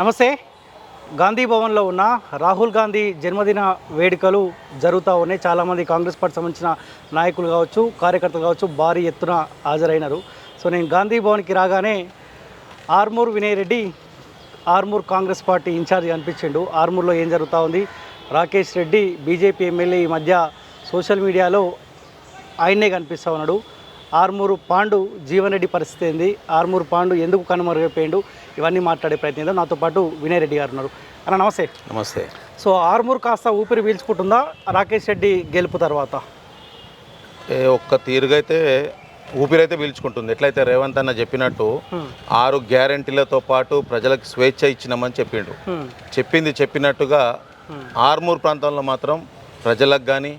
నమస్తే. గాంధీ భవన్లో ఉన్న రాహుల్ గాంధీ జన్మదిన వేడుకలు జరుగుతూ ఉన్నాయి. చాలామంది కాంగ్రెస్ పార్టీ సంబంధించిన నాయకులు కావచ్చు కార్యకర్తలు కావచ్చు భారీ ఎత్తున హాజరైనారు. సో నేను గాంధీ భవన్కి రాగానే Armoor Vinay Reddy Armoor Congress party incharge కనిపించిండు ఆర్మూర్లో ఏం జరుగుతూ ఉంది? రాకేష్ రెడ్డి బీజేపీ ఎమ్మెల్యే ఈ మధ్య సోషల్ మీడియాలో ఆయన్నే కనిపిస్తూ ఉన్నాడు. ఆర్మూరు పాండు జీవన్ రెడ్డి పరిస్థితి ఏంది? ఆర్మూరు పాండు ఎందుకు కనుమరుగైపోయిండు? ఇవన్నీ మాట్లాడే ప్రయత్నం చేద్దాం. నాతో పాటు వినయ్ రెడ్డి గారు ఉన్నారు. అన్న నమస్తే. నమస్తే. సో ఆర్మూర్ కాస్త ఊపిరి పీల్చుకుంటుందా? రాకేష్ రెడ్డి గెలుపు తర్వాత? ఏ ఒక్క తీరుగైతే ఊపిరైతే పీల్చుకుంటుంది. ఎట్లయితే రేవంత్ అన్న చెప్పినట్టు ఆరు గ్యారంటీలతో పాటు ప్రజలకు స్వేచ్ఛ ఇచ్చినామని చెప్పిండు. చెప్పింది చెప్పినట్టుగా ఆర్మూర్ ప్రాంతంలో మాత్రం ప్రజలకు కానీ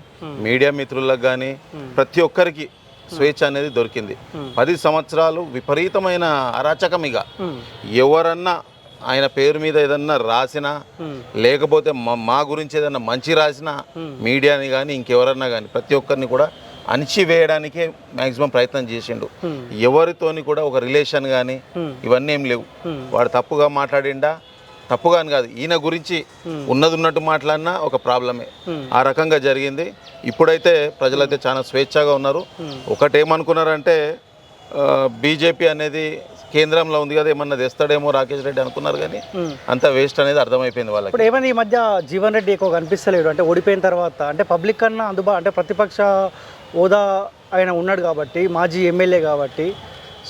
మీడియా మిత్రులకు కానీ ప్రతి ఒక్కరికి స్వేచ్ఛ అనేది దొరికింది. పది సంవత్సరాలు విపరీతమైన అరాచకం ఇక. ఎవరన్నా ఆయన పేరు మీద ఏదన్నా రాసినా లేకపోతే మా గురించి ఏదన్నా మంచి రాసినా మీడియాని కానీ ఇంకెవరన్నా కానీ ప్రతి ఒక్కరిని కూడా అణిచివేయడానికే మ్యాక్సిమం ప్రయత్నం చేసిండు. ఎవరితోని కూడా ఒక రిలేషన్ కానీ ఇవన్నీ ఏం లేవు. వాడు తప్పుగా మాట్లాడిండా తప్పుగా అని కాదు. ఈయన గురించి ఉన్నది ఉన్నట్టు మాట్లాడినా ఒక ప్రాబ్లమే. ఆ రకంగా జరిగింది. ఇప్పుడైతే ప్రజలైతే చాలా స్వేచ్ఛగా ఉన్నారు. ఒకటేమనుకున్నారంటే బీజేపీ అనేది కేంద్రంలో ఉంది కదా ఏమన్నా తెస్తాడేమో రాకేష్ రెడ్డి అనుకున్నారు కానీ. అంత వేస్ట్ అనేది అర్థమైపోయింది వాళ్ళకి. ఇప్పుడు ఏమైంది ఈ మధ్య జీవన్ రెడ్డి ఎక్కువ కనిపిస్తలేడు అంటే ఓడిపోయిన తర్వాత అంటే పబ్లిక్ కన్నా అందుబా అంటే ప్రతిపక్ష హోదా ఆయన ఉన్నాడు కాబట్టి మాజీ ఎమ్మెల్యే కాబట్టి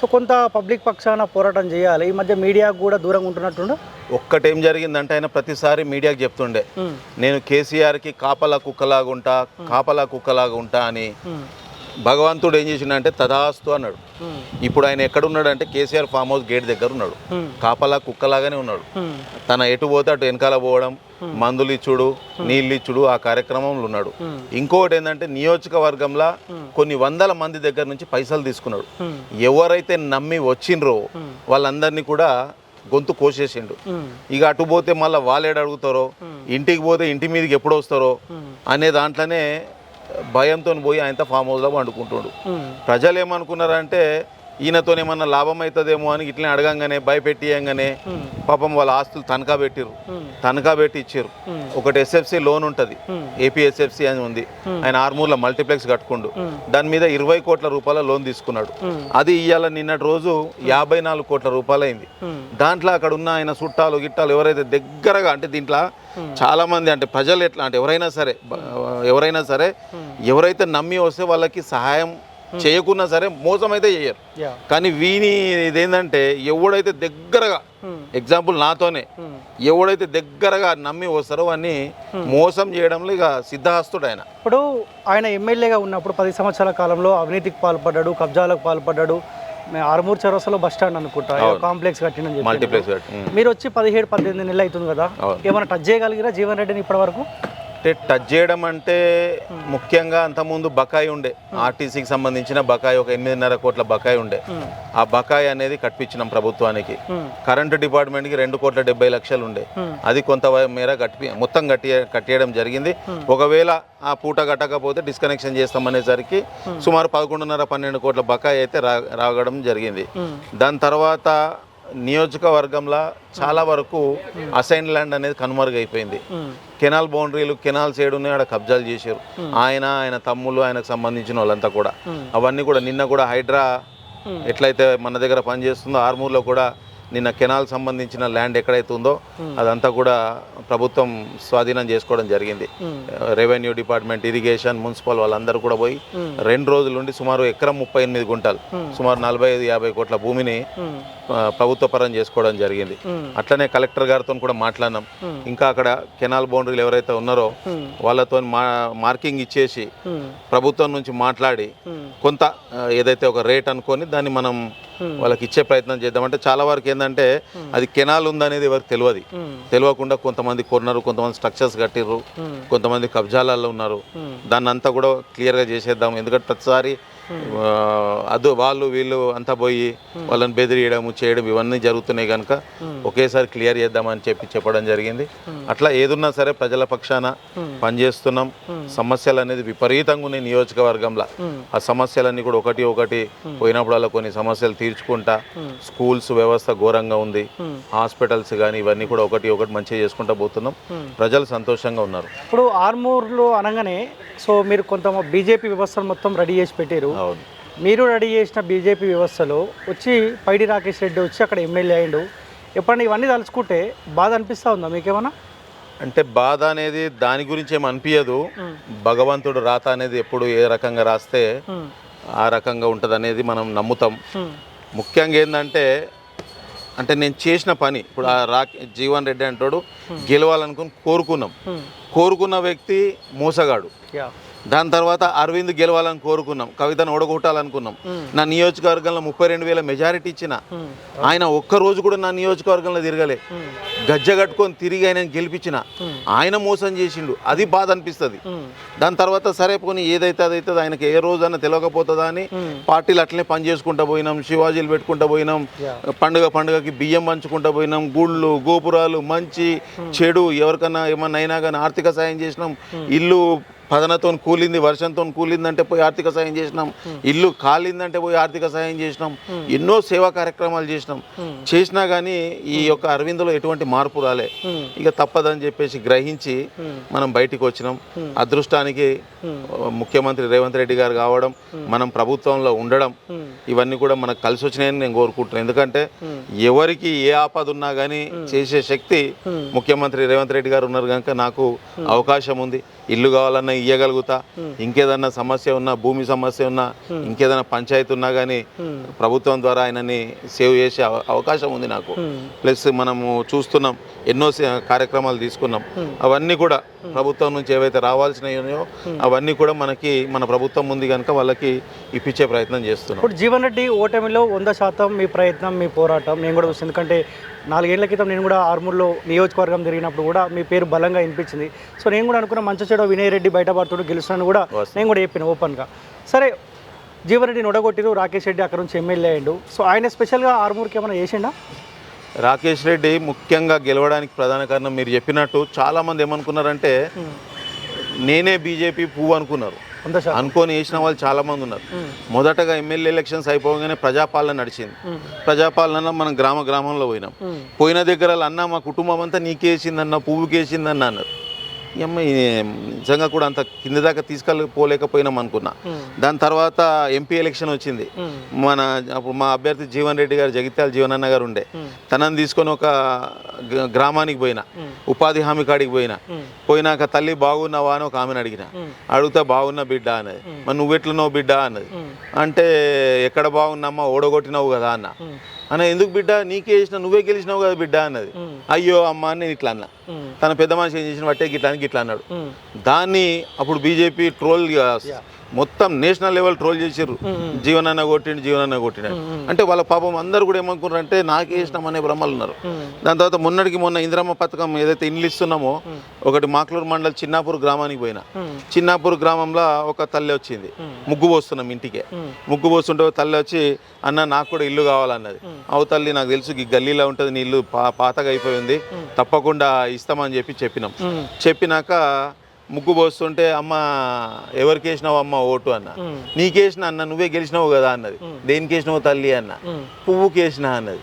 సో కొంత పబ్లిక్ పక్షాన పోరాటం చేయాలి. ఈ మధ్య మీడియాకు కూడా దూరంగా ఉంటున్నట్టుండు. ఒక్కటేం జరిగిందంటే ఆయన ప్రతిసారి మీడియాకి చెప్తుండే. నేను కేసీఆర్కి కాపలా కుక్కలాగా ఉంటా కాపలా కుక్కలాగా ఉంటా అని భగవంతుడు ఏం చేసిండంటే తదాస్తు అన్నాడు. ఇప్పుడు ఆయన ఎక్కడ ఉన్నాడంటే కేసీఆర్ ఫామ్ హౌస్ గేట్ దగ్గర ఉన్నాడు. కాపలా కుక్కలాగానే ఉన్నాడు. తన ఎటు పోతే అటు వెనకాల పోవడం మందులు ఇచ్చుడు నీళ్ళు ఇచ్చుడు ఆ కార్యక్రమంలో ఉన్నాడు. ఇంకొకటి ఏంటంటే నియోజకవర్గంలో కొన్ని వందల మంది దగ్గర నుంచి పైసలు తీసుకున్నాడు. ఎవరైతే నమ్మి వచ్చిండ్రో వాళ్ళందరినీ కూడా గొంతు కోసేసిండు. ఇక అటు పోతే మళ్ళీ వాళ్ళేడు అడుగుతారో ఇంటికి పోతే ఇంటి మీదకి ఎప్పుడు వస్తారో అనే దాంట్లోనే భయంతో పోయి ఆయనతో ఫామ్ హౌస్లో వండుకుంటుండు ప్రజలు ఏమనుకున్నారంటే ఈయనతో ఏమన్నా లాభం అవుతుందేమో అని ఇట్లనే అడగంగానే భయపెట్టియంగానే పాపం వాళ్ళ ఆస్తులు తనఖా పెట్టిరు తనఖా పెట్టి ఇచ్చారు. ఒకటి ఎస్ఎఫ్సి లోన్ ఉంటుంది. ఏపీ ఎస్ఎఫ్సి అని ఉంది. ఆయన ఆర్మూర్లో మల్టీప్లెక్స్ కట్టుకుండు. దాని మీద ఇరవై కోట్ల రూపాయల లోన్ తీసుకున్నాడు. అది ఇవాళ నిన్నటి రోజు యాభై నాలుగు కోట్ల రూపాయలు అయింది దాంట్లో అక్కడ ఉన్న ఆయన చుట్టాలు గిట్టాలు ఎవరైతే దగ్గరగా అంటే దీంట్లో చాలా మంది అంటే ప్రజలు ఎట్లా అంటే ఎవరైనా సరే ఎవరైనా సరే ఎవరైతే నమ్మి వస్తే వాళ్ళకి సహాయం చేయకున్నా సరే మోసం అయితే చేయరు కానీ వీని ఇదేంటంటే ఎవడైతే దగ్గరగా ఎగ్జాంపుల్ నాతోనే ఎవడైతే దగ్గరగా నమ్మి వస్తారో వాడిని మోసం చేయడంలో ఇక సిద్ధహస్తుడు ఆయన. ఇప్పుడు ఆయన ఎమ్మెల్యేగా ఉన్నప్పుడు పది సంవత్సరాల కాలంలో అవినీతికి పాల్పడ్డాడు కబ్జాలకు పాల్పడ్డాడు ఆర్మూర్ చౌరస్తాలో బస్ స్టాండ్ అనుకుంటా కాంప్లెక్స్ కట్టినని చెప్పి మల్టీప్లెక్స్. మీరు వచ్చి పదిహేడు పద్దెనిమిది నెలలు అవుతుంది కదా. ఏమైనా టచ్ చేయగలిగిరా జీవన్ రెడ్డిని ఇప్పటి వరకు అంటే టచ్ చేయడం అంటే ముఖ్యంగా అంతకుముందు బకాయి ఉండే. ఆర్టీసీకి సంబంధించిన బకాయి ఒక ఎనిమిదిన్నర కోట్ల బకాయి ఉండే. ఆ బకాయి అనేది కట్టించినాం ప్రభుత్వానికి. కరెంటు డిపార్ట్మెంట్కి రెండు కోట్ల డెబ్బై లక్షలు ఉండే. అది కొంత మేర కట్టి మొత్తం కట్టి కట్టేయడం జరిగింది. ఒకవేళ ఆ పూట కట్టకపోతే డిస్కనెక్షన్ చేస్తామనేసరికి సుమారు పదకొండున్నర పన్నెండు కోట్ల బకాయి అయితే రా రాగడం జరిగింది. దాని తర్వాత నియోజకవర్గంలో చాలా వరకు అసైన్ ల్యాండ్ అనేది కనుమరుగైపోయింది కెనాల్ బౌండరీలు కెనాల్ సైడ్ ఉన్నాయి ఆడ కబ్జాలు చేశారు. ఆయన ఆయన తమ్ముళ్ళు ఆయనకు సంబంధించిన వాళ్ళంతా కూడా. అవన్నీ కూడా నిన్న కూడా హైడ్రా ఎట్లయితే మన దగ్గర పనిచేస్తుందో ఆర్మూర్లో కూడా నిన్న కెనాల్ సంబంధించిన ల్యాండ్ ఎక్కడైతే ఉందో అదంతా కూడా ప్రభుత్వం స్వాధీనం చేసుకోవడం జరిగింది. రెవెన్యూ డిపార్ట్మెంట్ ఇరిగేషన్ మున్సిపల్ వాళ్ళందరూ కూడా పోయి రెండు రోజుల నుండి సుమారు ఎకరం ముప్పై ఎనిమిది గుంటలు సుమారు నలభై ఐదు యాభై కోట్ల భూమిని ప్రభుత్వ పరం చేసుకోవడం జరిగింది. అట్లనే కలెక్టర్ గారితో కూడా మాట్లాడినాం. ఇంకా అక్కడ కెనాల్ బౌండరీలు ఎవరైతే ఉన్నారో వాళ్ళతో మా మార్కింగ్ ఇచ్చేసి ప్రభుత్వం నుంచి మాట్లాడి కొంత ఏదైతే ఒక రేట్ అనుకొని దాన్ని మనం వాళ్ళకి ఇచ్చే ప్రయత్నం చేద్దామంటే చాలా వరకు ఏంటంటే అది కెనాల్ ఉందనేది ఎవరికి తెలియదు. తెలియకుండా కొంతమంది కొన్నారు కొంతమంది స్ట్రక్చర్స్ కట్టిర్రు కొంతమంది కబ్జాలలో ఉన్నారు. దాన్ని అంతా కూడా క్లియర్గా చేసేద్దాం. ఎందుకంటే ప్రతిసారి అదో వాళ్ళు వీళ్ళు అంతా పోయి వాళ్ళని బెదిరియడం చేయడం ఇవన్నీ జరుగుతున్నాయి కనుక ఒకేసారి క్లియర్ చేద్దామని చెప్పి చెప్పడం జరిగింది. అట్లా ఏదున్నా సరే ప్రజల పక్షాన పనిచేస్తున్నాం. సమస్యలు అనేది విపరీతంగా ఉన్నాయి నియోజకవర్గంలో. ఆ సమస్యలన్నీ కూడా ఒకటి ఒకటి పోయినప్పుడల్లా కొన్ని సమస్యలు తీర్చుకుంటా స్కూల్స్ వ్యవస్థ ఘోరంగా ఉంది. హాస్పిటల్స్ కానీ ఇవన్నీ కూడా ఒకటి ఒకటి మంచిగా చేసుకుంటా పోతున్నాం. ప్రజలు సంతోషంగా ఉన్నారు. ఇప్పుడు ఆర్మూర్లో అనగానే సో మీరు కొంత బీజేపీ వ్యవస్థను మొత్తం రెడీ చేసి పెట్టారు. అవును. మీరు రెడీ చేసిన బీజేపీ వ్యవస్థలో వచ్చి పైడి రాకేష్ రెడ్డి వచ్చి అక్కడ ఎమ్మెల్యే అయ్యిండు. ఎప్పుడన్నా ఇవన్నీ తలుచుకుంటే బాధ అనిపిస్తూ ఉందా మీకేమన్నా? అంటే బాధ అనేది దాని గురించి ఏం అనిపించదు భగవంతుడు రాత అనేది ఎప్పుడు ఏ రకంగా రాస్తే ఆ రకంగా ఉంటుంది అనేది మనం నమ్ముతాం. ముఖ్యంగా ఏంటంటే అంటే నేను చేసిన పని ఇప్పుడు ఆ రా జీవన్ రెడ్డి అంటాడు గెలవాలనుకుని కోరుకున్నాం. కోరుకున్న వ్యక్తి మోసగాడు. యా. దాని తర్వాత అరవింద్ గెలవాలని కోరుకున్నాం కవితను ఓడగొట్టాలనుకున్నాం. నా నియోజకవర్గంలో ముప్పై రెండు వేల మెజారిటీ ఇచ్చిన ఆయన ఒక్క రోజు కూడా నా నియోజకవర్గంలో తిరగలే. గజ్జ కట్టుకొని తిరిగి ఆయన గెలిపించిన ఆయన మోసం చేసిండు. అది బాధ అనిపిస్తుంది. దాని తర్వాత సరే పోనీ ఏదైతే అదైతే ఆయనకి ఏ రోజైనా తెలియకపోతుందా అని పార్టీలు అట్లనే పని చేసుకుంటా పోయినాం శివాజీలు పెట్టుకుంటా పోయినాం పండుగ పండుగకి బియ్యం పంచుకుంటా పోయినాం గుళ్ళు గోపురాలు మంచి చెడు ఎవరికన్నా ఏమన్నా అయినా కానీ ఆర్థిక సాయం చేసినాం ఇల్లు పదనతో కూలింది వర్షంతో కూలిందంటే పోయి ఆర్థిక సాయం చేసినాం. ఇల్లు కాలిందంటే పోయి ఆర్థిక సాయం చేసినాం. ఎన్నో సేవా కార్యక్రమాలు చేసినాం. చేసినా కానీ ఈ యొక్క అరవిందులో ఎటువంటి మార్పు రాలే. ఇక తప్పదని చెప్పేసి గ్రహించి మనం బయటికి వచ్చినాం. అదృష్టానికి ముఖ్యమంత్రి రేవంత్ రెడ్డి గారు కావడం మనం ప్రభుత్వంలో ఉండడం ఇవన్నీ కూడా మనకు కలిసి వచ్చినాయని నేను కోరుకుంటున్నాను. ఎందుకంటే ఎవరికి ఏ ఆపద ఉన్నా కానీ చేసే శక్తి ముఖ్యమంత్రి రేవంత్ రెడ్డి గారు ఉన్నారు కనుక నాకు అవకాశం ఉంది. ఇల్లు కావాలన్నా ఇయ్యగలుగుతా. ఇంకేదన్నా సమస్య ఉన్నా భూమి సమస్య ఉన్నా ఇంకేదైనా పంచాయతీ ఉన్నా కానీ ప్రభుత్వం ద్వారా ఆయనని సేవ్ చేసే అవ- అవకాశం ఉంది నాకు. ప్లస్ మనము చూస్తున్నాం ఎన్నో కార్యక్రమాలు తీసుకున్నాం. అవన్నీ కూడా ప్రభుత్వం నుంచి ఏవైతే రావాల్సినవి ఉన్నాయో అవన్నీ కూడా మనకి మన ప్రభుత్వం ఉంది కనుక వాళ్ళకి ఇప్పించే ప్రయత్నం చేస్తున్నాం. ఇప్పుడు జీవన్ రెడ్డి ఓటమిలో వంద శాతం మీ ప్రయత్నం మీ పోరాటం నేను కూడా చూస్తాను ఎందుకంటే నాలుగేళ్ళ క్రితం నేను కూడా ఆర్మూర్లో నియోజకవర్గం తిరిగినప్పుడు కూడా మీ పేరు బలంగా వినిపించింది. సో నేను కూడా అనుకున్న మంచి చెడు వినయ్ రెడ్డి బయటపడుతుడు గెలుస్తున్నాను కూడా నేను కూడా చెప్పిన ఓపెన్గా. సరే జీవన్ రెడ్డిని ఒడగొట్టిరు రాకేష్ రెడ్డి అక్కడ నుంచి ఎమ్మెల్యే అయ్యిండు. సో ఆయన స్పెషల్గా ఆర్మూర్కి ఏమైనా చేసిండా? రాకేష్ రెడ్డి ముఖ్యంగా గెలవడానికి ప్రధాన కారణం మీరు చెప్పినట్టు చాలా మంది ఏమనుకున్నారంటే నేనే బీజేపీ పువ్వు అనుకున్నారు. అనుకొని వేసిన వాళ్ళు చాలా మంది ఉన్నారు మొదటగా ఎమ్మెల్యే ఎలక్షన్స్ అయిపోగానే ప్రజాపాలన నడిచింది. ప్రజాపాలన మనం గ్రామ గ్రామంలో పోయినాం. పోయిన దగ్గర అన్న మా కుటుంబం అంతా నీకేసిందన్న పువ్వుకేసిందన్న అన్నారు. ఈ అమ్మాయి నిజంగా కూడా అంత కింద దాకా తీసుకెళ్ళిపోలేకపోయినాం అనుకున్నా. దాని తర్వాత ఎంపీ ఎలక్షన్ వచ్చింది. మన అప్పుడు మా అభ్యర్థి జీవన్ రెడ్డి గారు జగిత్యాల జీవనన్న గారు ఉండే. తనని తీసుకొని ఒక గ్రామానికి పోయినా. ఉపాధి హామీ కాడికి పోయినా. పోయినాక తల్లి బాగున్నావా అని ఒక ఆమెను అడిగిన. అడిగితే బాగున్నా బిడ్డ అన్నది. మరి నువ్వెట్లున్నావు బిడ్డ అన్నది. అంటే ఎక్కడ బాగున్నామ్మా? ఓడగొట్టినావు కదా అన్న. అన్న ఎందుకు బిడ్డ? నీకే చేసిన నువ్వే గెలిచినావు కదా బిడ్డ అన్నది. అయ్యో అమ్మ అని నేను ఇట్లా అన్నా. తన పెద్ద మనిషి ఏం చేసిన బట్టే గిట్లా అని గిట్లా అన్నాడు. దాన్ని అప్పుడు బీజేపీ ట్రోల్ మొత్తం నేషనల్ లెవెల్ ట్రోల్ చేసారు జీవనన్న కొట్టిండు జీవనన్న కొట్టిండు అంటే వాళ్ళ పాపం అందరు కూడా ఏమనుకున్నారు అంటే నాకే ఇష్టం అనే భ్రమలు ఉన్నారు. దాని తర్వాత మొన్నటికి మొన్న ఇందిరమ్మ పథకం ఏదైతే ఇండ్లు ఇస్తున్నామో ఒకటి మాక్లూరు మండల్ చిన్నాపూర్ గ్రామానికి పోయినా. చిన్నాపూర్ గ్రామంలో ఒక తల్లి వచ్చింది. ముగ్గు పోస్తున్నాం ఇంటికే. ముగ్గు పోస్తుంటే ఒక తల్లి వచ్చి అన్న నాకు కూడా ఇల్లు కావాలన్నది. అవు తల్లి నాకు తెలుసు ఈ గల్లీలో ఉంటుంది నీ ఇల్లు పాతగా అయిపోయింది తప్పకుండా ఇస్తామని చెప్పి చెప్పినాం. చెప్పినాక ముగ్గు పోస్తుంటే అమ్మ ఎవరికి వేసినావు అమ్మ ఓటు? అన్న. నీకేసిన అన్న నువ్వే గెలిచినావు కదా అన్నది. దేనికి వేసినావు తల్లి? అన్న. పువ్వుకి వేసిన అన్నది.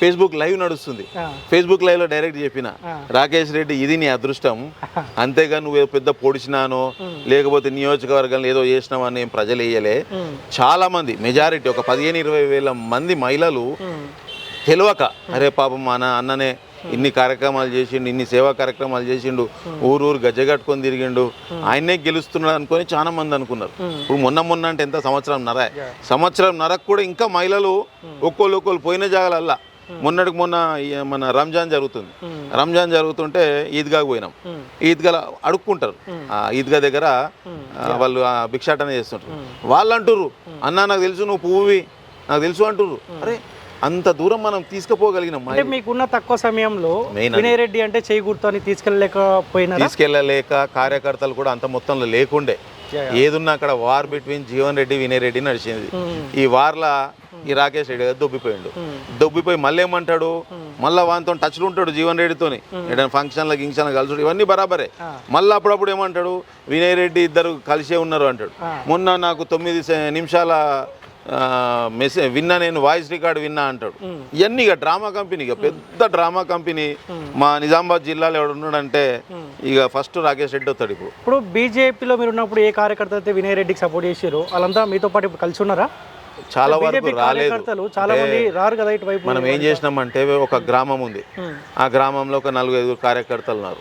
ఫేస్బుక్ లైవ్ నడుస్తుంది. ఫేస్బుక్ లైవ్లో డైరెక్ట్ చెప్పిన. రాకేష్ రెడ్డి ఇది నీ అదృష్టం. అంతేగా నువ్వు పెద్ద పొడిచినానో లేకపోతే నియోజకవర్గంలో ఏదో చేసినావు అని ఏం ప్రజలు వేయలే. చాలా మంది మెజారిటీ ఒక పదిహేను ఇరవై వేల మంది మహిళలు తెలియక అరే పాపం మన అన్ననే ఇన్ని కార్యక్రమాలు చేసిండు ఇన్ని సేవా కార్యక్రమాలు చేసిండు ఊరు ఊరు గజ్జగట్టుకొని తిరిగిండు. ఆయనే గెలుస్తున్నాడు అనుకొని చాలా మంది అనుకున్నారు. ఇప్పుడు మొన్న మొన్న అంటే ఎంత సంవత్సరం నర? సంవత్సరం నరకు కూడా ఇంకా మహిళలు ఒక్కోళ్ళు ఒక్కోళ్ళు పోయిన జాగాలల్లా. మొన్నటికి మొన్న మన రంజాన్ జరుగుతుంది. రంజాన్ జరుగుతుంటే ఈద్గాకి పోయినాం. ఈద్గా అడుక్కుంటారు. ఆ ఈద్గా దగ్గర వాళ్ళు ఆ భిక్షాటన చేస్తుంటారు. వాళ్ళు అంటుర్రు అన్న నాకు తెలుసు నువ్వు పువ్వువి నాకు తెలుసు అంటుర్రు. అరే అంత దూరం మనం తీసుకుపోగలిగినాం అంటే మీకున్న తక్కువ సమయంలో. వినయ్ రెడ్డి అంటే చేయి గుర్తు అని తీసుకెళ్ళలేకపోయినారా? తీసుకెళ్ళలేక కార్యకర్తలు కూడా అంత మొత్తంలో లేకుండే. ఏదున్నా అక్కడ వార్ బిట్వీన్ జీవన్ రెడ్డి వినయ్ రెడ్డి నడిచింది ఈ వార్లా ఈ రాకేష్ రెడ్డి గారు దొబ్బిపోయిండు. దొబ్బిపోయి మళ్ళీ ఏమంటాడు? మళ్ళీ వానితో టచ్లు ఉంటాడు జీవన్ రెడ్డితోని. ఏదైనా ఫంక్షన్ల గింక్షన్ల కలుసుడు ఇవన్నీ బరాబరే. మళ్ళీ అప్పుడప్పుడు ఏమంటాడు? వినయ్ రెడ్డి ఇద్దరు కలిసే ఉన్నారు అంటాడు. మొన్న నాకు తొమ్మిది నిమిషాల మెసేజ్ విన్నా నేను వాయిస్ రికార్డ్ విన్నా అంటాడు. ఇవన్నీ ఇక డ్రామా కంపెనీ ఇక పెద్ద డ్రామా కంపెనీ. మా నిజామాబాద్ జిల్లాలో ఎవడు ఉన్నాడంటే ఇక ఫస్ట్ రాకేష్ రెడ్డి వస్తాడు ఇప్పుడు. ఇప్పుడు బీజేపీలో మీరు ఉన్నప్పుడు ఏ కార్యకర్త అయితే వినయ్ రెడ్డికి సపోర్ట్ చేసారు వాళ్ళంతా మీతో పాటు ఇప్పుడు కలిసి ఉన్నారా? చాలా వరకు రాలేదు. చాలా మంది రారు కదా ఇటువైపు మనం ఏం చేసినామంటే ఒక గ్రామం ఉంది. ఆ గ్రామంలో ఒక నలుగురు ఐదుగురు కార్యకర్తలు ఉన్నారు.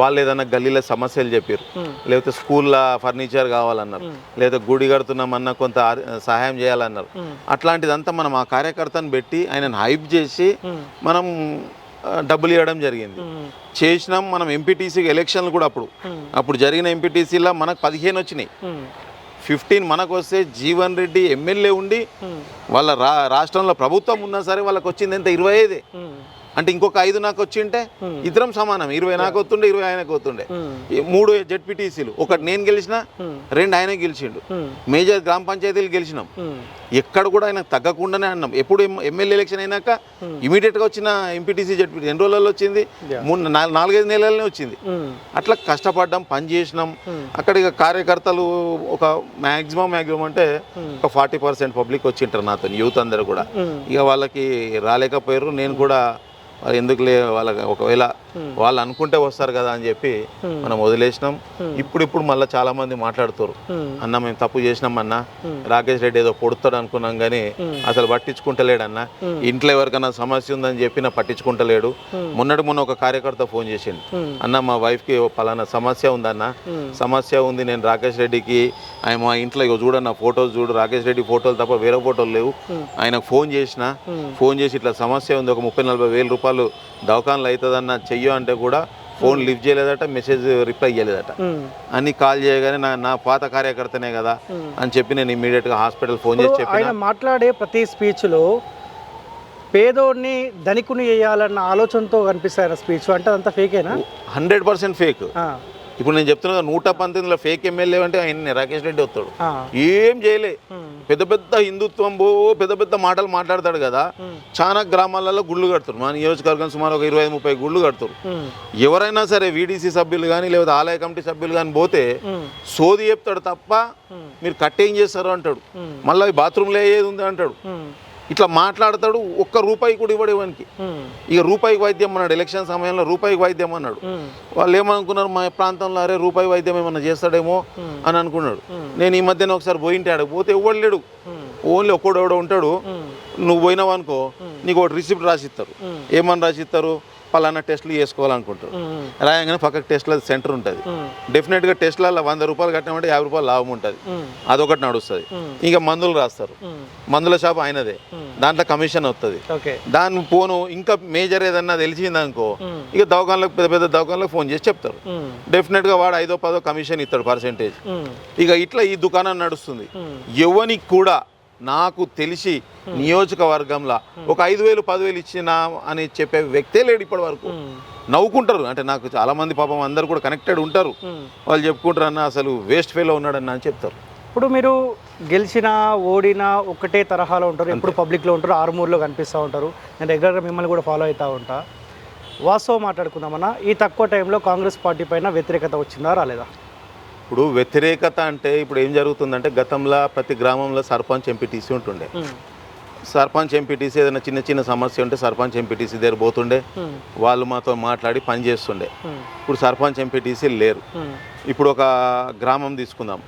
వాళ్ళు ఏదైనా గల్లీలో సమస్యలు చెప్పారు లేకపోతే స్కూల్లో ఫర్నిచర్ కావాలన్నారు. లేదా గుడి కడుతున్నామన్నా కొంత సహాయం చేయాలన్నారు. అట్లాంటిదంతా మనం ఆ కార్యకర్తను పెట్టి ఆయనను హైప్ చేసి మనం డబ్బులు ఇవ్వడం జరిగింది. చేసినాం మనం ఎంపీటీసీకి ఎలక్షన్లు కూడా అప్పుడు. అప్పుడు జరిగిన ఎంపీటీసీలో మనకు పదిహేను వచ్చినాయి. ఫిఫ్టీన్ మనకు వస్తే జీవన్ రెడ్డి ఎమ్మెల్యే ఉండి వాళ్ళ రా రాష్ట్రంలో ప్రభుత్వం ఉన్నా సరే వాళ్ళకి వచ్చింది ఎంత? ఇరవై ఐదే. అంటే ఇంకొక ఐదు నాకు వచ్చింటే ఇద్దరం సమానం. ఇరవై నాకు వస్తుండే ఇరవై ఆయనకు వస్తుండే. ఈ మూడు జెడ్పీటీసీలు. ఒకటి నేను గెలిచిన రెండు ఆయన గెలిచిండు. మేజర్ గ్రామ పంచాయతీలు గెలిచినాం. ఎక్కడ కూడా ఆయన తగ్గకుండానే అన్నాం. ఎప్పుడు ఎమ్- ఎమ్మెల్యే ఎలక్షన్ అయినాక ఇమీడియట్గా వచ్చిన ఎంపీటీసీ జెడ్పీ ఎన్ని రోజులలో వచ్చింది? మూడు నాలుగు- నాలుగైదు నెలలనే వచ్చింది. అట్లా కష్టపడ్డాం పని చేసినాం. అక్కడ ఇక కార్యకర్తలు ఒక మ్యాక్సిమం మ్యాక్సిమం అంటే ఒక ఫార్టీ పర్సెంట్ పబ్లిక్ వచ్చింటారు నాతో యూత్ అందరు కూడా. ఇక వాళ్ళకి రాలేకపోయారు. నేను కూడా ఎందుకులే వాళ్ళకి ఒకవేళ వాళ్ళు అనుకుంటే వస్తారు కదా అని చెప్పి మనం వదిలేసినాం. ఇప్పుడు ఇప్పుడు మళ్ళీ చాలా మంది మాట్లాడుతారు అన్న మేము తప్పు చేసినాం అన్న. రాకేష్ రెడ్డి ఏదో పొడుతాడు అనుకున్నాం కానీ అసలు పట్టించుకుంటలేడు అన్న. ఇంట్లో ఎవరికైనా సమస్య ఉందని చెప్పి నా పట్టించుకుంటలేడు మొన్నటి మొన్న ఒక కార్యకర్త ఫోన్ చేసిండు. అన్న మా వైఫ్కి పలానా సమస్య ఉందన్న. సమస్య ఉంది నేను రాకేష్ రెడ్డికి ఆయన మా ఇంట్లో ఇగో చూడన్న ఫోటోలు చూడు. రాకేష్ రెడ్డి ఫోటోలు తప్ప వేరే ఫోటోలు లేవు. ఆయనకు ఫోన్ చేసిన ఫోన్ చేసి ఇట్లా సమస్య ఉంది ఒక ముప్పై నలభై వేల రూపాయలు దవాఖానలో అవుతుందన్న చెయ్యు అంటే కూడా ఫోన్ లిఫ్ట్ చేయలేదట మెసేజ్ రిప్లై చేయలేదట. అన్ని కాల్ చేయగానే నా నా పాత కార్యకర్తనే కదా అని చెప్పి నేను ఇమీడియట్గా హాస్పిటల్ ఫోన్ చేసి చెప్పిన ఆయన మాట్లాడే ప్రతి స్పీచ్లో పేదోడిని ధనికుని చేయాలన్న ఆలోచనతో కనిపిస్తాయి స్పీచ్ అంటే అదంతా ఫేకేనా హండ్రెడ్ పర్సెంట్ ఫేక్ ఇప్పుడు నేను చెప్తున్నా నూట పంతొమ్మిదిలో ఫేక్ ఎమ్మెల్యే అంటే ఆయన రాకేష్ రెడ్డి వస్తాడు. ఏం చేయలే. పెద్ద పెద్ద హిందుత్వం బో పెద్ద పెద్ద మాటలు మాట్లాడతాడు కదా. చాలా గ్రామాలలో గుళ్ళు కడుతారు మా నియోజకవర్గం సుమారు ఒక ఇరవై ముప్పై గుళ్ళు కడుతారు ఎవరైనా సరే వీడీసీ సభ్యులు కానీ లేదా ఆలయ కమిటీ సభ్యులు కానీ పోతే సోది చెప్తాడు తప్ప మీరు కట్టేం చేస్తారు అంటాడు. మళ్ళీ బాత్రూంలో అయ్యేది ఉంది అంటాడు. ఇట్లా మాట్లాడతాడు ఒక్క రూపాయి కూడా ఇవ్వడు ఇవ్వనికి ఉమ్, ఇక రూపాయికి వైద్యం అన్నాడు ఎలక్షన్ సమయంలో రూపాయికి వైద్యం అన్నాడు. ఉమ్, వాళ్ళు ఏమనుకున్నారు మా ప్రాంతంలో అరే రూపాయి వైద్యం ఏమన్నా చేస్తాడేమో అని అనుకున్నాడు. నేను ఈ మధ్యన ఒకసారి పోయింటే ఆడ పోతే ఎవడు లేడు. ఉమ్, ఓన్లీ ఒక్కడు ఎవడో ఉంటాడు. నువ్వు పోయినావు అనుకో నీకు ఒకటి రిసిప్ట్ రాసిస్తారు. ఏమని రాసిస్తారు? పలానా టెస్టులు చేసుకోవాలనుకుంటారు. రాయంగానే పక్కకు టెస్ట్ల సెంటర్ ఉంటుంది. డెఫినెట్గా టెస్ట్లలో వంద రూపాయలు కట్టినామంటే యాభై రూపాయలు లాభం ఉంటుంది. అదొకటి నడుస్తుంది. ఇంకా మందులు రాస్తారు. మందుల షాప్ ఆయనదే. దాంట్లో కమిషన్ వస్తుంది దాని పోను ఇంకా మేజర్ ఏదన్నా తెలిసిందనుకో ఇక దవాఖానలకు పెద్ద పెద్ద దవాఖానలకు ఫోన్ చేసి చెప్తారు. డెఫినెట్గా వాడు ఐదో పదో కమిషన్ ఇస్తాడు పర్సెంటేజ్. ఇక ఇట్లా ఈ దుకాణం నడుస్తుంది. ఉమ్, ఎవనికి కూడా నాకు తెలిసి నియోజకవర్గంలో ఒక ఐదు వేలు పదివేలు ఇచ్చినా అని చెప్పే వ్యక్తే లేడు ఇప్పటి వరకు. నవ్వుకుంటారు. అంటే నాకు చాలా మంది పాపం అందరు కూడా కనెక్టెడ్ ఉంటారు. వాళ్ళు చెప్పుకుంటారు అన్న అసలు వేస్ట్ ఫెయిల్ ఉన్నాడన్న అని చెప్తారు. ఇప్పుడు మీరు గెలిచినా ఓడినా ఒకటే తరహాలో ఉంటారు. ఎప్పుడు పబ్లిక్లో ఉంటారు. ఆరుమూరులో కనిపిస్తూ ఉంటారు. నేను రెగ్యులర్గా మిమ్మల్ని కూడా ఫాలో అవుతూ ఉంటా. వాస్తవం మాట్లాడుకుందామన్నా ఈ తక్కువ టైంలో కాంగ్రెస్ పార్టీ పైన వ్యతిరేకత వచ్చిందా రాలేదా? ఇప్పుడు వ్యతిరేకత అంటే ఇప్పుడు ఏం జరుగుతుందంటే గతంలో ప్రతి గ్రామంలో సర్పంచ్ ఎంపీటీసీ ఉంటుండే. సర్పంచ్ ఎంపీటీసీ ఏదైనా చిన్న చిన్న సమస్య ఉంటే సర్పంచ్ ఎంపీటీసీ దగ్గర పోతుండే. వాళ్ళు మాతో మాట్లాడి పని చేస్తుండే. ఇప్పుడు సర్పంచ్ ఎంపీటీసీ లేరు. ఇప్పుడు ఒక గ్రామం తీసుకుందాం.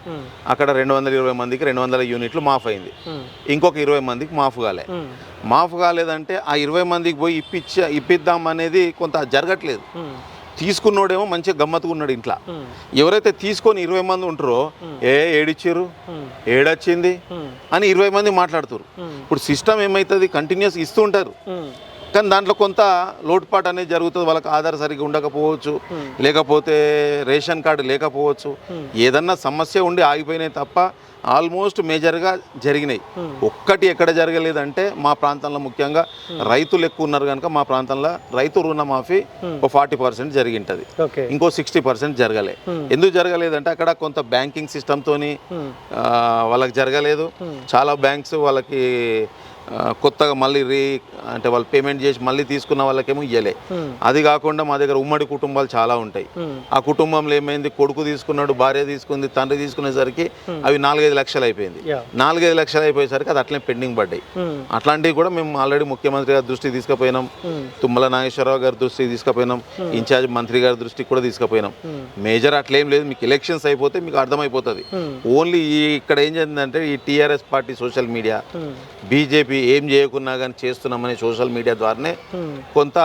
అక్కడ రెండు వందల ఇరవై మందికి రెండు వందల యూనిట్లు మాఫ్ అయింది. ఇంకొక ఇరవై మందికి మాఫ్ కాలే. మాఫ్ కాలేదంటే ఆ ఇరవై మందికి పోయి ఇప్పించ ఇప్పిద్దాం అనేది కొంత జరగట్లేదు. తీసుకున్నోడేమో మంచిగా గమ్మత్తుగా ఉన్నాడు ఇంట్లో. ఎవరైతే తీసుకొని ఇరవై మంది ఉంటారో ఏ ఏడిచ్చిర్రు ఉమ్, ఏడొచ్చింది అని ఇరవై మంది మాట్లాడుతారు. ఇప్పుడు సిస్టమ్ ఏమవుతుంది కంటిన్యూస్ ఇస్తూ ఉంటారు. కానీ దాంట్లో కొంత లోటుపాటు అనేది జరుగుతుంది. వాళ్ళకి ఆధార్ సరిగ్గా ఉండకపోవచ్చు లేకపోతే రేషన్ కార్డు లేకపోవచ్చు. ఏదన్నా సమస్య ఉండి ఆగిపోయినాయి తప్ప ఆల్మోస్ట్ మేజర్గా జరిగినాయి. ఒక్కటి ఎక్కడ జరగలేదంటే మా ప్రాంతంలో ముఖ్యంగా రైతులు ఎక్కువ ఉన్నారు కనుక మా ప్రాంతంలో రైతు రుణమాఫీ ఒక ఫార్టీ పర్సెంట్ జరిగింటది. ఇంకో సిక్స్టీ పర్సెంట్ జరగలే. ఎందుకు జరగలేదంటే అక్కడ కొంత బ్యాంకింగ్ సిస్టమ్తోని వాళ్ళకి జరగలేదు. చాలా బ్యాంక్స్ వాళ్ళకి కొత్తగా మళ్ళీ రీ అంటే వాళ్ళు పేమెంట్ చేసి మళ్ళీ తీసుకున్న వాళ్ళకేమో ఇయ్యలే. అది కాకుండా మా దగ్గర ఉమ్మడి కుటుంబాలు చాలా ఉంటాయి. ఆ కుటుంబంలో ఏమైంది? కొడుకు తీసుకున్నాడు భార్య తీసుకుంది తండ్రి తీసుకునేసరికి అవి నాలుగైదు లక్షలు అయిపోయింది. నాలుగైదు లక్షలు అయిపోయేసరికి అది అట్లనే పెండింగ్ పడ్డాయి. అట్లాంటివి కూడా మేము ఆల్రెడీ ముఖ్యమంత్రి గారి దృష్టికి తీసుకుపోయినాం. తుమ్మల నాగేశ్వరరావు గారి దృష్టికి తీసుకుపోయినాం. ఇన్ఛార్జ్ మంత్రి గారి దృష్టికి కూడా తీసుకుపోయినాం. మేజర్ అట్లేం లేదు. మీకు ఎలక్షన్స్ అయిపోతే మీకు అర్థమైపోతుంది. ఓన్లీ ఈ ఇక్కడ ఏం జరిగిందంటే ఈ TRS party social media BJP ఏం చేయకున్నా కానీ చేస్తున్నామని సోషల్ మీడియా ద్వారానే కొంత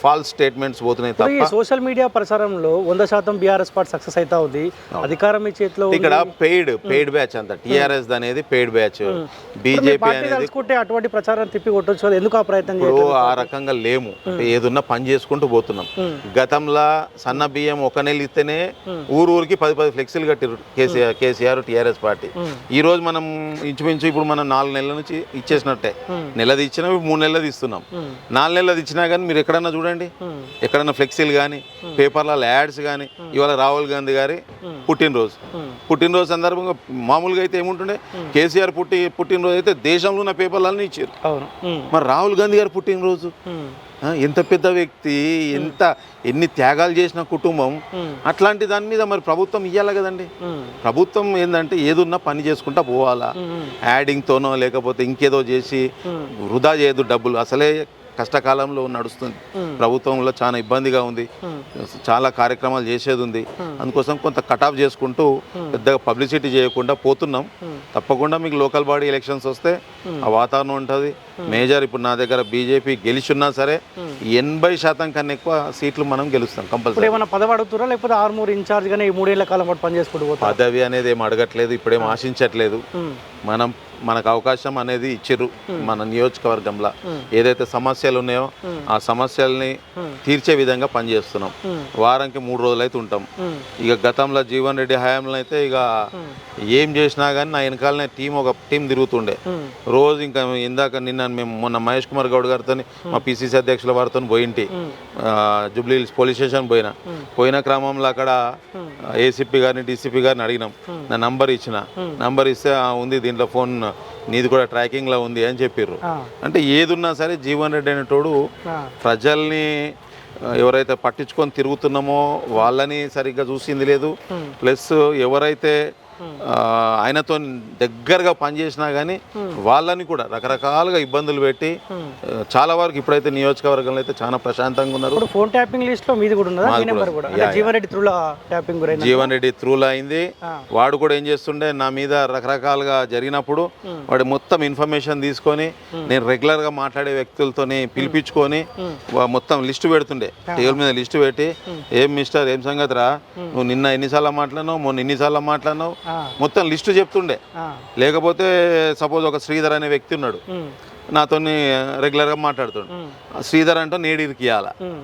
ఫాల్స్ స్టేట్మెంట్స్ పోతున్నాయి తప్ప. సోషల్ మీడియా ప్రచారంలో వంద శాతం బీఆర్ఎస్ పార్టీ సక్సెస్ అవుతా ఉంది. అధికారం చేతిలో. ఇక్కడ పెయిడ్ పెయిడ్ బ్యాచ్ అంత. టిఆర్ఎస్ అనేది పెయిడ్ బ్యాచ్ బీజేపీ అనేది అటువంటి ప్రచారం తిప్పి కొట్టొచ్చు ఎందుకు ఆ ప్రయత్నం ఆ రకంగా లేము. ఏదున్నా పని చేసుకుంటూ పోతున్నాం. గతంలో సన్న బియ్యం ఒక నెల ఇస్తేనే ఊరు ఊరికి పది పది ఫ్లెక్సీలు కట్టిరు కేసీఆర్ కేసీఆర్ టీఆర్ఎస్ పార్టీ. ఈ రోజు మనం ఇంచుమించు ఇప్పుడు మనం నాలుగు నెలల నుంచి ఇచ్చేసినట్టే. నెలది ఇచ్చినా మూడు నెలలది ఇస్తున్నాం. నాలుగు నెలలది ఇచ్చినా కానీ మీరు ఎక్కడన్నా చూడండి. ఎక్కడన్నా ఫ్లెక్సీలు కానీ పేపర్లలో యాడ్స్ కానీ ఇవాళ రాహుల్ గాంధీ గారి పుట్టినరోజు. పుట్టినరోజు సందర్భంగా మామూలుగా అయితే ఏముంటుండే? కేసీఆర్ పుట్టి పుట్టినరోజు అయితే దేశంలో ఉన్న పేపర్లన్నీ ఇచ్చారు. మరి రాహుల్ గాంధీ గారి పుట్టినరోజు? ఎంత పెద్ద వ్యక్తి ఎంత ఎన్ని త్యాగాలు చేసిన కుటుంబం అట్లాంటి దాని మీద మరి ప్రభుత్వం ఇవ్వాలి కదండి? ప్రభుత్వం ఏంటంటే ఏదున్నా పని చేసుకుంటా పోవాలా. యాడింగ్తోనో లేకపోతే ఇంకేదో చేసి వృధా చేయదు డబ్బులు. అసలే కష్టకాలంలో నడుస్తుంది. ప్రభుత్వంలో చాలా ఇబ్బందిగా ఉంది. చాలా కార్యక్రమాలు చేసేది ఉంది అందుకోసం కొంత కట్ ఆఫ్ చేసుకుంటూ పెద్దగా పబ్లిసిటీ చేయకుండా పోతున్నాం. తప్పకుండా మీకు లోకల్ బాడీ ఎలక్షన్స్ వస్తే ఆ వాతావరణం ఉంటుంది. మేజర్ ఇప్పుడు నా దగ్గర బీజేపీ గెలిచున్నా సరే ఎనభై శాతం కన్నా ఎక్కువ సీట్లు మనం గెలుస్తాం కంపల్సరీ ఏమైనా పదవి అడుగుతారా లేకపోతే ఆర్మూర్ ఇన్ఛార్జ్ గానే ఈ మూడేళ్ళ కాలం పాటు పనిచేసుకుంటూ పదవి అనేది ఏం అడగట్లేదు ఇప్పుడేం ఆశించట్లేదు. మనం మనకు అవకాశం అనేది ఇచ్చిర్రు మన నియోజకవర్గంలో. ఏదైతే సమస్యలు ఉన్నాయో ఆ సమస్యల్ని తీర్చే విధంగా పనిచేస్తున్నాం. వారానికి మూడు రోజులు అయితే ఉంటాం ఇక గతంలో జీవన్ రెడ్డి హయాంలో అయితే ఇక ఏం చేసినా కానీ నా వెనకాలనే టీం ఒక టీం తిరుగుతుండే. రోజు ఇంకా ఇందాక నిన్న మేము మొన్న మహేష్ కుమార్ గౌడ్ గారితో మా పిసిసి అధ్యక్షుల వారితో పోయింటి. జూబ్లీ హిల్స్ పోలీస్ స్టేషన్ పోయినా. పోయిన క్రమంలో అక్కడ ఏసీపీ గారిని డీసీపీ గారిని అడిగినాం. నా నంబర్ ఇచ్చిన. నంబర్ ఇస్తే "ఆ, ఉంది దీంట్లో ఫోన్ నీది కూడా ట్రాకింగ్లో ఉంది అని చెప్పిర్రు. ఆ, అంటే ఏదున్నా సరే జీవన్ రెడ్డి అనేటోడు ప్రజల్ని ఎవరైతే పట్టించుకొని తిరుగుతున్నామో వాళ్ళని సరిగ్గా చూసింది లేదు. ప్లస్ ఎవరైతే ఆయనతో దగ్గరగా పనిచేసినా కానీ వాళ్ళని కూడా రకరకాలుగా ఇబ్బందులు పెట్టి చాలా వరకు ఇప్పుడైతే నియోజకవర్గంలో అయితే చాలా ప్రశాంతంగా ఉన్నారు. ఫోన్ ట్యాపింగ్ లిస్ట్లో మీది కూడా జీవన్ రెడ్డి త్రూల ట్యాపింగ్ జీవన్ రెడ్డి త్రూలో అయింది. వాడు కూడా ఏం చేస్తుండే నా మీద రకరకాలుగా జరిగినప్పుడు వాడు మొత్తం ఇన్ఫర్మేషన్ తీసుకొని నేను రెగ్యులర్గా మాట్లాడే వ్యక్తులతోని పిలిపించుకొని మొత్తం లిస్టు పెడుతుండే. టేబుల్ మీద లిస్టు పెట్టి ఏం మిస్టర్? ఏం సంగతి రా నువ్వు నిన్న ఎన్నిసార్లు మాట్లాడినావు? మొన్న ఎన్నిసార్లు మాట్లాడినావు? మొత్తం లిస్టు చెప్తుండే. లేకపోతే సపోజ్ ఒక శ్రీధర్ అనే వ్యక్తి ఉన్నాడు. ఉమ్, నాతో రెగ్యులర్గా మాట్లాడుతుండు. శ్రీధర్ అంటే నేడికి ఇవ్వాల ఉమ్,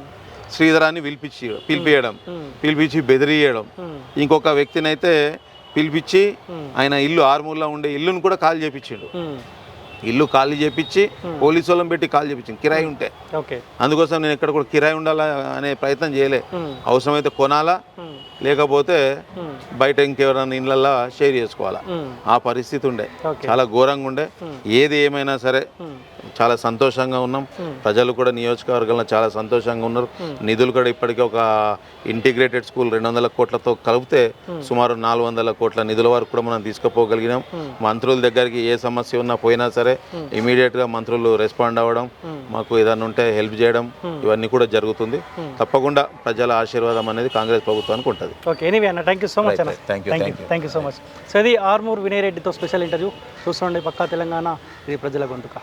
శ్రీధరాన్ని పిలిపించి పిలిపియడం. పిలిపించి బెదిరియడం. ఇంకొక వ్యక్తిని అయితే పిలిపించి ఆయన ఇల్లు ఆరుమూలలో ఉండే ఇల్లును కూడా కాల్ చేపించిండు. ఇల్లు ఖాళీ చేపించి పోలీసు వాళ్ళని పెట్టి కాల్ చేపించింది కిరాయి ఉంటే. అందుకోసం నేను ఎక్కడ కూడా కిరాయి ఉండాలా అనే ప్రయత్నం చేయలే. ఉమ్, అవసరమైతే కొనాలా ఉమ్, లేకపోతే బయట ఇంకెవరైనా ఇళ్ళల్లో షేర్ చేసుకోవాలా. ఆ పరిస్థితి ఉండే. చాలా ఘోరంగా ఉండే. ఏది ఏమైనా సరే చాలా సంతోషంగా ఉన్నాం. ప్రజలు కూడా నియోజకవర్గంలో చాలా సంతోషంగా ఉన్నారు. నిధులు కూడా ఇప్పటికే ఒక ఇంటిగ్రేటెడ్ స్కూల్ రెండు వందల కోట్లతో కలిపితే సుమారు నాలుగు వందల కోట్ల నిధుల వరకు కూడా మనం తీసుకుపోగలిగినాం. మంత్రుల దగ్గరికి ఏ సమస్య ఉన్నా పోయినా సరే ఇమీడియట్గా మంత్రులు రెస్పాండ్ అవ్వడం మాకు ఏదైనా ఉంటే హెల్ప్ చేయడం ఇవన్నీ కూడా జరుగుతుంది. తప్పకుండా ప్రజల ఆశీర్వాదం అనేది కాంగ్రెస్ ప్రభుత్వానికి ఉంటుంది. ఓకే ఎనీవే అన్న థ్యాంక్ యూ సో మచ్ అన్న. Thank you, thank thank you you. Thank you so much so ఇది ఆర్మూర్ వినయ్ రెడ్డితో స్పెషల్ ఇంటర్వ్యూ. చూస్తుండే పక్కా తెలంగాణ ఇది ప్రజల గొంతుక.